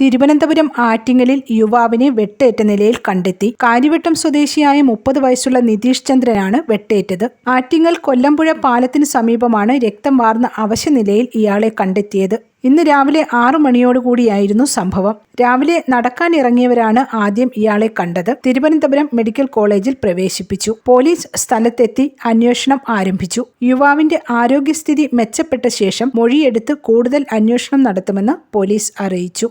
തിരുവനന്തപുരം ആറ്റിങ്ങലിൽ യുവാവിനെ വെട്ടേറ്റ നിലയിൽ കണ്ടെത്തി. കാര്യവട്ടം സ്വദേശിയായ മുപ്പത് വയസ്സുള്ള നിതീഷ് ചന്ദ്രനാണ് വെട്ടേറ്റത്. ആറ്റിങ്ങൽ കൊല്ലമ്പുഴ പാലത്തിന് സമീപമാണ് രക്തം വാർന്ന അവശനിലയിൽ ഇയാളെ കണ്ടെത്തിയത്. ഇന്ന് രാവിലെ ആറു മണിയോടുകൂടിയായിരുന്നു സംഭവം. രാവിലെ നടക്കാൻ ഇറങ്ങിയവരാണ് ആദ്യം ഇയാളെ കണ്ടത്. തിരുവനന്തപുരം മെഡിക്കൽ കോളേജിൽ പ്രവേശിപ്പിച്ചു. പോലീസ് സ്ഥലത്തെത്തി അന്വേഷണം ആരംഭിച്ചു. യുവാവിന്റെ ആരോഗ്യസ്ഥിതി മെച്ചപ്പെട്ട ശേഷം മൊഴിയെടുത്ത് കൂടുതൽ അന്വേഷണം നടത്തുമെന്ന് പോലീസ് അറിയിച്ചു.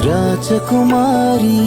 రాజకుమారి.